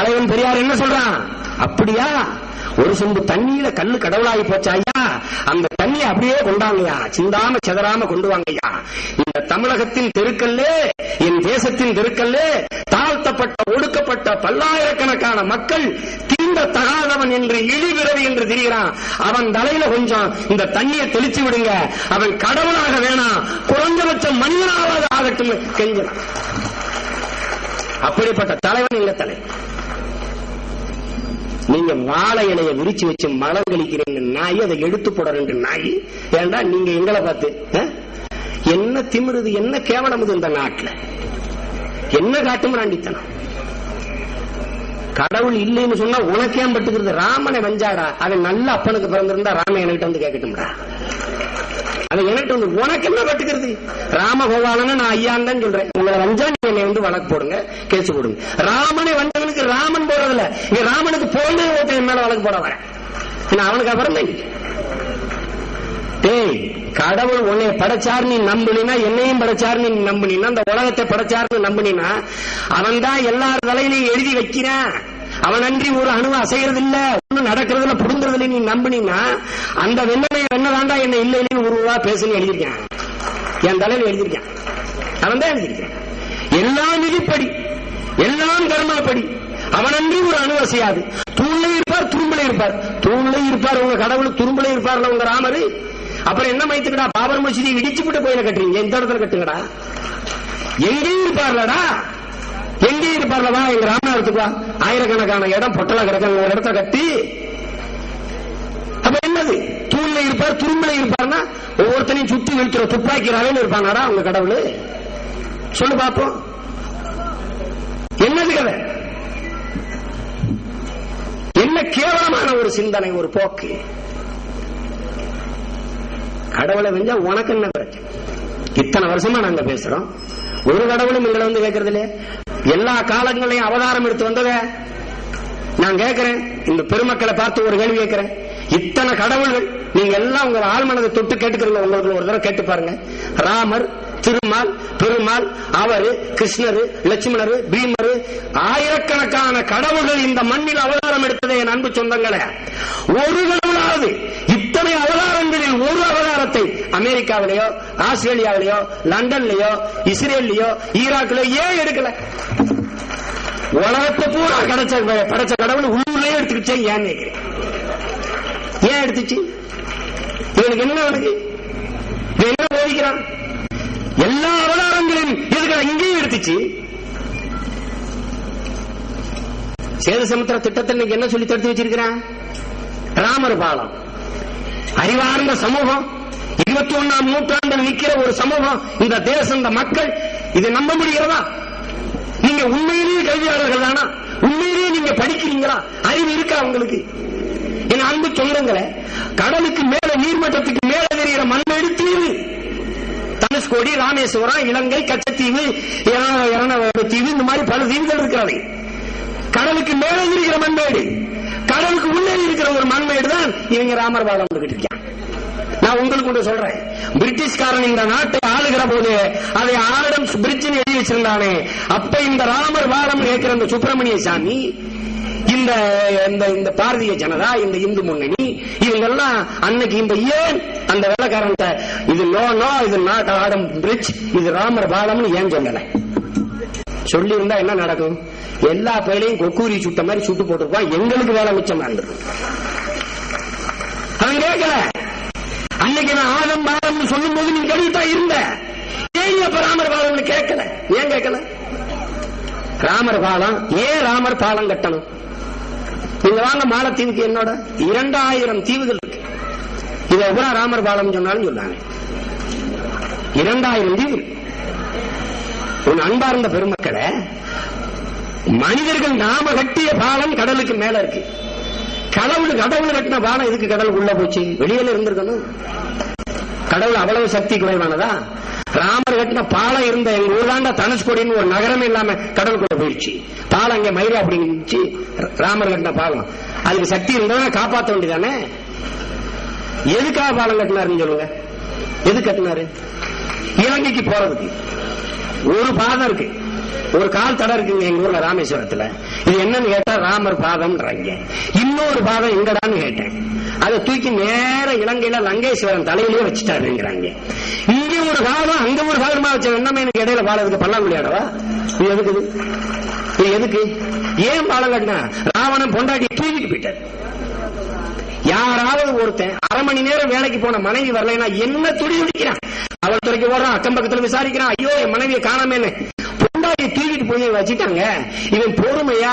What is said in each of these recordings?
தலைவன் பெரியார் என்ன சொல்றான்? அப்படியா? ஒரு சொம்பு தண்ணீர கல்லு கடவுளாகி போச்சா ஐயா? அந்த தண்ணியை அப்படியே கொண்டாங்கய்யா. சிந்தாம செதறாம கொண்டு வாங்கய்யா. இந்த தமிழகத்தின் தெருக்கல்லே என் தேசத்தின் தெருக்கல்லே தாழ்த்தப்பட்ட ஒடுக்கப்பட்ட பல்லாயிரக்கணக்கான மக்கள் தீண்ட தகாதவன் என்று இழிவிரவி என்று திரிகிறான். அவன் தலையில கொஞ்சம் இந்த தண்ணியை தெளிச்சு விடுங்க. அவன் கடவுளாக வேணாம் குறைஞ்சபட்சம் மனிதனாவது ஆகட்டும் கெஞ்சினான். அப்படிப்பட்ட தலைவன் இல்ல தலைவன் நீங்க வாழை இலைய விரிச்சு வச்சு மலர் கழிக்கிறீங்க நாய் அதை எடுத்து போட ரெண்டு நாய். ஏண்டா நீங்க எங்களை பார்த்து என்ன திமிருது என்ன கேவலம் இது இந்த நாட்டுல? என்ன காட்டும் ராண்டித்தனம் கடவுள் இல்லைன்னு சொன்னா உனக்கே பட்டுக்கிறது? ராமனை வஞ்சாடா? அவன் நல்ல அப்பனுக்கு பிறந்திருந்தா ராமன் என்கிட்ட வந்து கேட்கட்டும்டா. அதை என்கிட்ட வந்து உனக்கு என்ன பட்டுக்கிறது ராம நான் ஐயான் தான் சொல்றேன். உங்களை வஞ்சா நீங்க என்னை வந்து வழக்கு போடுங்க கேஸ் போடுங்க. ராமனை வந்தவனுக்கு ராமன் போடுறதில்ல. இங்க ராமனுக்கு போன ஒருத்தன் மேல வழக்கு போட வரேன் நான் அவனுக்கு அப்புறம் தான் டேய் கடவுள் உன்னை படைச்சார் நீ நம்பினா என்னையும் படைச்சார் நீ நம்பினா அந்த உலகத்தை படைச்சார்னு நம்பினா அவன் தான் எல்லார் தலையிலையும் எழுதி வைக்கிறான். அவன் அன்றி ஒரு அணு அசைகிறது இல்ல நடக்கிறதுல புடுங்கிறது நீ நம்பினா அந்த வெண்ணனை வெண்ணதாண்டா என்ன இல்லை இல்லைன்னு ஒரு ரூபா பேசுன்னு எழுதியிருக்கேன். என் தலையில எழுதியிருக்கேன். அவன் தான் எழுதியிருக்கேன் எல்லாம் விதிப்படி எல்லாம் கர்மாப்படி அவனன்றி ஒரு அணுவசையாது தூண்ல இருப்பார் துரும்புல இருப்பார். தூண்ல இருப்பார் உங்க கடவுள் துரும்புல இருப்பார்ல உங்க ராமர். அப்புறம் என்ன மைத்துக்கடா பாபர் மசூதி இடிச்சு விட்டு கோயில கட்டுறீங்க? எந்த இடத்துல கட்டுங்கடா? எங்கேயும் இருப்பார்லடா. எங்கேயும் இருப்பார்லவா எங்க ராமநாதத்துக்கு ஆயிரக்கணக்கான இடம் பொட்டலா கிடக்க ஒரு இடத்த கட்டி. அப்ப என்னது? தூண்ல இருப்பார் துரும்புல இருப்பார்னா ஒவ்வொருத்தனையும் சுத்தி நிறுத்துற துப்பாக்கி ரவையில் இருப்பானாடா அவங்க கடவுள்? சொல்லு பார்ப்போம் என்னது கதை? என்ன கேவலமான ஒரு சிந்தனை ஒரு போக்கு? கடவுளை வெஞ்சா உனக்கு என்ன பிரச்சனை இத்தனை வருஷமா நாங்க பேசுறோம். ஒரு கடவுளும் எங்களை வந்து கேட்கறது இல்லையே எல்லா காலங்களையும் அவதாரம் எடுத்து வந்தத? நான் கேட்கிறேன் இந்த பெருமக்களை பார்த்து ஒரு கேள்வி கேட்கிறேன். இத்தனை கடவுள்கள் நீங்க எல்லாம் உங்க ஆழ்மனதை தொட்டு கேட்டுக்கிறீங்க உங்களுக்கு ஒரு தடவை கேட்டு பாருங்க. ராமர் திருமால் பெருமாள் அவரு கிருஷ்ணரு லட்சுமணரு பீமரு ஆயிரக்கணக்கான கடவுள்கள் இந்த மண்ணில் அவதாரம் எடுத்ததை என் அன்பு சொந்தங்களே. ஒரு கடவுளாவது அத்தனை அவதாரங்களில் ஒரு அவதாரத்தை அமெரிக்காவிலேயோ ஆஸ்திரேலியாவிலேயோ லண்டன்லயோ இஸ்ரேல்லயோ ஈராக்லயோ ஏன் எடுக்கல? உலகத்தை பூரா கிடைச்ச படைச்ச கடவுள் உள்ளூர்லயே எடுத்துக்கிச்சே ஏன் கேக்குறேன். ஏன் எடுத்துச்சு? இவனுக்கு என்ன அவனுக்கு என்ன போதிக்கிறான் எல்லா அவதாரங்களையும் எதுக்கு இங்கேயும் எடுத்துச்சு? சேது சமுத்திர திட்டத்தை இன்னைக்கு என்ன சொல்லி தடுத்து வச்சிருக்கிறான்? ராமர் பாலம். அறிவார்ந்த சமூகம். இருபத்தி ஒன்னாம் நூற்றாண்டில் நிக்கிற ஒரு சமூகம். இந்த தேசம் இந்த மக்கள் இதை நம்ப முடிகிறதா? நீங்க உண்மையிலேயே கல்வியாளர்கள் தானா? உண்மையிலேயே நீங்க படிக்கிறீங்களா? அறிவு இருக்கா உங்களுக்கு? என் அன்பு சொந்தங்களே கடலுக்கு மேல நீர்மட்டத்துக்கு மேல தெரிகிற மண்ணெடு தீவு தனுஷ்கோடி ராமேஸ்வரம் இலங்கை கச்சத்தீவு தீவு இந்த மாதிரி பல தீவுகள் இருக்கிறது கடலுக்கு மேல இருக்கிற மண்மேடு. கடலுக்கு உள்ளே இருக்கிற ஒரு மண்மேடு தான் இவங்க ராமர் பாலம் வந்துகிட்டு இருக்கான் நான் உங்களுக்கு ஒன்று சொல்றேன். பிரிட்டிஷ்காரன் இந்த நாட்டை ஆளுகிற போது அதை ஆடம்ஸ் பிரிட்ஜின் எழுதி வச்சிருந்தானே. அப்ப இந்த ராமர் பாலம் கேட்கிற இந்த சுப்பிரமணிய சாமி இந்த இந்த இந்த பாரதிய ஜனதா இந்த இந்து முன்னணி இவங்க எல்லாம் அன்னைக்கு இந்த ஏன் அந்த வேலைக்காரன் இது நோ நோ இது நாட் ஆடம் பிரிட்ஜ் இது ராமர் பாலம்னு ஏன் சொல்லல சொல்லி இருந்தா என்ன நடக்கும்? எல்லா பயிலையும் கொக்கூரி சுட்ட மாதிரி சுட்டு போட்டிருப்பான். எங்களுக்கு வேலை மிச்சம் இருந்திருக்கும். கேட்கல. அன்னைக்கு நான் ஆதம் பாதம் சொல்லும் போது நீ கழித்தான் இருந்த. ஏன் அப்ப ராமர் பாலம்னு கேட்கல? ஏன் கேட்கல? ராமர் பாலம் ஏன் ராமர் பாலம் கட்டணும்? நீங்க வாங்க மாலத்தீவுக்கு என்னோட இரண்டாயிரம் தீவுகள் இருக்கு. இதை கூட ராமர் பாலம் சொன்னாலும் சொன்னாங்க. இரண்டாயிரம் தீவு உன் அன்பார்ந்த பெருமக்களை மனிதர்கள் நாம கட்டிய பாலம் கடலுக்கு மேல இருக்கு. கடவுள் கடவுள் கட்டின பாலம் எதுக்கு கடலுக்குள்ள போச்சு? வெளியில இருந்திருக்கணும். கடவுள் அவ்வளவு சக்தி குறைவானதா? ராமர் கட்டின பாலம் இருந்த எங்க ஊர்லாண்ட தனுஷ்கோடின்னு ஒரு நகரமே இல்லாம கடலுக்குள்ள போயிடுச்சு. பாலம் அங்க மயிலா அப்படி இருந்துச்சு ராமர் கட்டின பாலம். அதுக்கு சக்தி இருந்தா காப்பாற்ற வேண்டியதானே எதுக்காக பாலம் கட்டினாருன்னு சொல்லுங்க. எது கட்டினாரு? இலங்கைக்கு போறதுக்கு. ஒரு பாதம் இருக்கு. ஒரு கால் தடம் இருக்குங்க எங்க ஊர்ல ராமேஸ்வரத்துல. இது என்னன்னு கேட்டா ராமர் பாதம்ன்றாங்க. இன்னொரு பாதம் எங்கடான்னு கேட்டேன். அதை தூக்கி நேர இலங்கையில லங்கேஸ்வரன் தலையிலேயே வச்சுட்டாருங்கிறாங்க. இங்க ஒரு பாதம் அங்க ஒரு பாதமா வச்ச என்னமே எனக்கு இடையில பாலத்துக்கு பல்லாங்குழியாடவா இது எதுக்குது இது? எதுக்கு? ஏன் பாலம் கட்டினா? ராவணன் பொண்டாட்டி தூக்கிட்டு போயிட்டார். யாராவது ஒருத்தன் அரை மணி நேரம் வேலைக்கு போன மனைவி வரலைன்னா என்ன துடி துடிக்கிறான்? அவள் துறைக்கு ஓடுறான் அக்கம் பக்கத்துல விசாரிக்கிறான். ஐயோ என் மனைவியை காணாமேன்னு தூக்கிட்டு போய் வச்சுட்டாங்க. இவன் பொறுமையா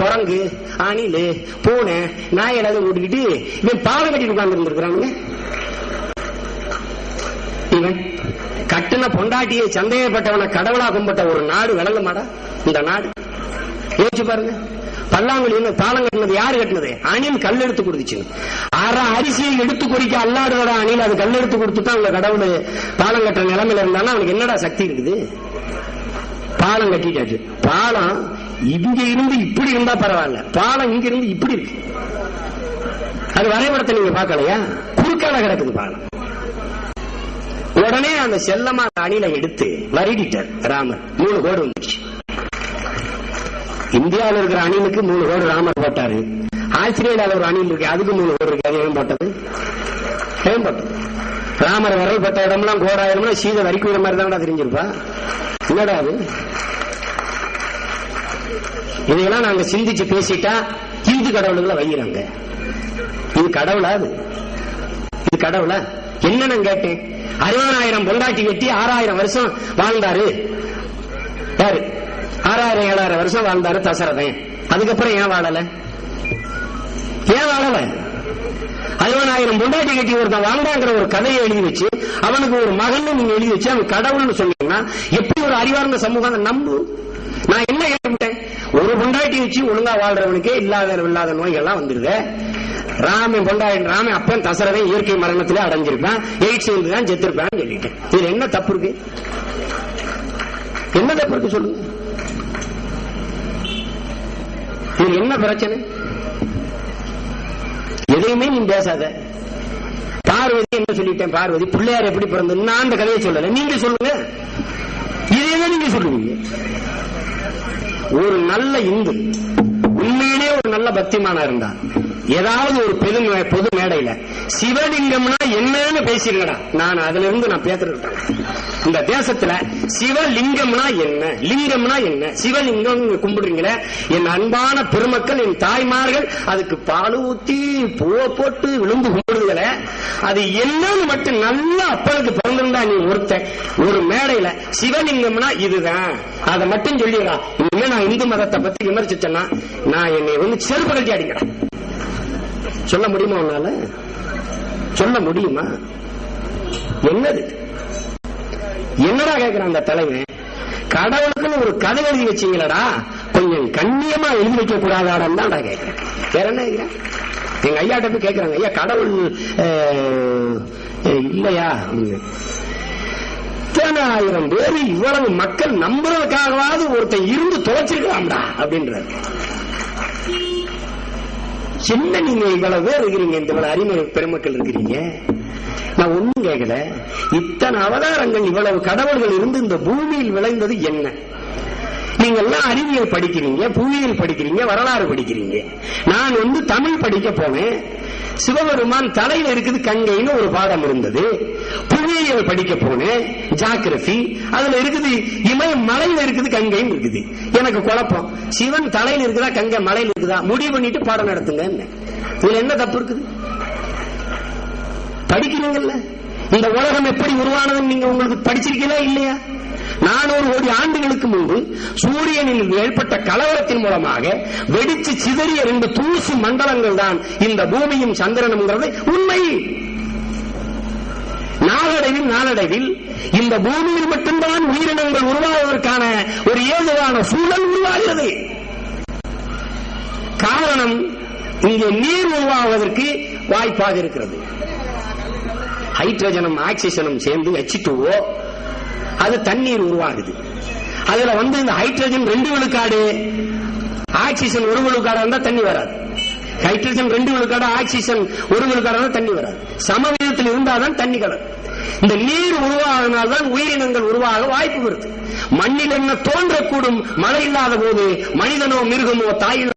குரங்கு அணிலு பூனை நாய் எல்லாத்தையும் ஓட்டிக்கிட்டு இவன் பாலம் கட்டிட்டு உட்கார்ந்து இருக்கிறாங்க இவன் கட்டின பொண்டாட்டியை சந்தேகப்பட்டவனை கடவுளா கும்பிட்ட ஒரு நாடு விளங்குமாடா? இந்த நாடு. யோசிச்சு பாருங்க. பல்லாங்குழி என்ன பாலம் கட்டினது யாரு கட்டினது? அணில் கல் எடுத்து கொடுத்துச்சு அரை அரிசியை எடுத்து குறிக்க அல்லாடுவடா அணில் அது கல் எடுத்து கொடுத்துட்டா அவங்க கடவுள் பாலம் கட்டுற நிலைமையில இருந்தாலும் அவனுக்கு என்னடா சக்தி இருக்குது? பாலம் கட்டிட்டாச்சு. பாலம் இங்க இருந்து இப்படி இருந்தா பரவாயில்ல. பாலம் இங்க இருந்து இப்படி இருக்கு. அது வரைபடத்தை நீங்க பாக்கலையா குறுக்கால கிடக்குது பாலம். உடனே அந்த செல்லமா அணில எடுத்து வரிடிட்டார் ராமர். மூணு கோடு வந்துச்சு இந்தியாவில் இருக்கிற அணிலுக்கு மூணு கோடு ராமர் போட்டாரு. ஆஸ்திரேலியாவில் ஒரு அணில் இருக்கு. அதுக்கு மூணு கோடு இருக்கு. அது ஏன் போட்டது? ஏன் போட்டது? ராமர் வரைப்பட்ட இடம்லாம் கோடாயிரம்னா சீதை வரிக்குற மாதிரி தான்டா தெரிஞ்சிருப்பா. என்னடா அது? இதையெல்லாம் நாங்க சிந்திச்சு பேசிட்டா இந்து கடவுளுகளை வைக்கிறாங்க இது கடவுளா அது? இது கடவுளா? என்ன நான் கேட்டேன்? அறுபதாயிரம் பொண்டாட்டி கட்டி ஆறாயிரம் வருஷம் வாழ்ந்தாரு. யாரு? ஆறாயிரம் ஏழாயிரம் வருஷம் வாழ்ந்தாரு தசரதன். அதுக்கப்புறம் ஏன் வாழல? ஏன் வாழல? ஐவனாயிரம் பொண்டாட்டி கட்டி ஒருத்தன் வாழ்ந்தாங்கிற ஒரு கதையை எழுதி வச்சு அவனுக்கு ஒரு மகன் நீங்க எழுதி வச்சு அவன் கடவுள்னு சொன்னீங்கன்னா எப்படி ஒரு அறிவார்ந்த சமூகம் நம்பு? நான் என்ன கேட்டேன் ஒரு பொண்டாட்டி வச்சு ஒழுங்கா வாழ்றவனுக்கே இல்லாத இல்லாத நோய் எல்லாம் வந்துருது. ராமன் பொண்டாட்டி ராமன் அப்பன் தசரவன் இயற்கை மரணத்திலே அடைஞ்சிருப்பான். எய்ட்ஸ் தான் செத்துருப்பான்னு சொல்லிட்டேன். இதுல என்ன தப்பு இருக்கு? என்ன தப்பு இருக்கு சொல்லுங்க. இது என்ன பிரச்சனை? எதையுமே நீ பேசாத. பார்வதி என்ன சொல்லிட்டேன் பார்வதி? பிள்ளையார் எப்படி பிறந்தது? நான் அந்த கதையை சொல்லல. நீங்க சொல்லுங்க. இதையே நீங்க சொல்லுவீங்க? ஒரு நல்ல இந்து உண்மையிலே ஒரு நல்ல பக்திமானா இருந்தா ஏதாவது ஒரு பெரு பொது மேடையில சிவலிங்கம்னா என்னன்னு பேசிருங்கடா. நான் அதுல இருந்து நான் பேசுறேன் இந்த தேசத்துல சிவலிங்கம்னா என்ன? லிங்கம்னா என்ன? சிவலிங்கம் கும்பிடுறீங்களே? என் அன்பான பெருமக்கள் என் தாய்மார்கள் அதுக்கு பால் ஊத்தி பூவை போட்டு விழுந்து கும்பிடுதுகளே. அது என்னன்னு மட்டும் நல்லா அப்பனுக்கு பிறந்திருந்தா நீ ஒருத்தன். ஒரு மேடையில சிவலிங்கம்னா இதுதான். அதை மட்டும் சொல்லிடுறா. இனிமே நான் இந்து மதத்தை பத்தி விமர்சிச்சேன்னா நான் என்னை வந்து செருப்பு கட்டி அடிக்கிறேன். சொல்ல முடியுமா உன்னால? சொல்ல முடியுமா? என்னது? என்னடா கேட்கிறான் அந்த தலைவன்? கடவுளுக்குன்னு ஒரு கதை எழுதி வச்சீங்களடா? கொஞ்சம் கண்ணியமா எழுதி வைக்க கூடாதாடான்னு தான் கேட்கிறேன் வேற என்ன கேட்கிறேன் எங்க ஐயாட்ட போய் கேட்கிறாங்க ஐயா கடவுள் இல்லையா? அப்படின்னு. இத்தனை ஆயிரம் பேர் இவ்வளவு மக்கள் நம்புறதுக்காகவாவது ஒருத்தன் இருந்து தொலைச்சிருக்கலாம்டா அப்படின்றாரு. என்ன நீங்க இவ்வளவு பேர் இருக்கிறீங்க இந்த இவ்வளவு அறிமுக பெருமக்கள் இருக்கிறீங்க. நான் ஒண்ணும் கேட்கல இத்தனை அவதாரங்கள் இவ்வளவு கடவுள்கள் இருந்து இந்த பூமியில் விளைந்தது என்ன? நீங்க எல்லாம் அறிவியல் படிக்கிறீங்க புவியியல் படிக்கிறீங்க வரலாறு படிக்கிறீங்க. நான் வந்து தமிழ் படிக்க போனேன் சிவபெருமான் தலையில இருக்குது கங்கைன்னு ஒரு பாடம் இருந்தது. புவியியல் படிக்க போனேன் ஜாகிரபி அதுல இருக்குது இமய மலையில இருக்குது கங்கைன்னு இருக்குது. எனக்கு குழப்பம். சிவன் தலையில இருக்குதா கங்கை மலையில இருக்குதா? முடிவு பண்ணிட்டு பாடம் நடத்துங்க இதுல என்ன தப்பு இருக்குது? படிக்கிறீங்கல்ல? இந்த உலகம் எப்படி உருவானதுன்னு நீங்க உங்களுக்கு படிச்சிருக்கீங்களா இல்லையா? நானூறு கோடி ஆண்டுகளுக்கு முன்பு சூரியனில் ஏற்பட்ட கலவரத்தின் மூலமாக வெடிச்சு சிதறிய ரெண்டு தூசு மண்டலங்கள் தான் இந்த பூமியும் சந்திரனுங்கிறது உண்மை. நாளடைவில் நாளடைவில் இந்த பூமியில் மட்டும்தான் உயிரினங்கள் உருவாவதற்கான ஒரு ஏதுவான சூழல் உருவாகிறது. காரணம் இங்கே நீர் உருவாவதற்கு வாய்ப்பாக இருக்கிறது. ஹைட்ரஜனும் ஆக்சிஜனும் சேர்ந்து H2O அது தண்ணீர் உருவாகுது. அதுல வந்து இந்த ஹைட்ரஜன் ரெண்டு விழுக்காடு ஆக்சிஜன் ஒரு விழுக்காடா இருந்தா தண்ணி வராது. ஹைட்ரஜன் ரெண்டு விழுக்காடு ஆக்சிஜன் ஒரு விழுக்காடா இருந்தா தண்ணி வராது. சமவீதத்தில் இருந்தாதான் தண்ணி கலர். இந்த நீர் உருவாகினால்தான் உயிரினங்கள் உருவாக வாய்ப்பு வருது. மண்ணில் என்ன தோன்றக்கூடும் மழை இல்லாத போது மனிதனோ மிருகமோ தாயில்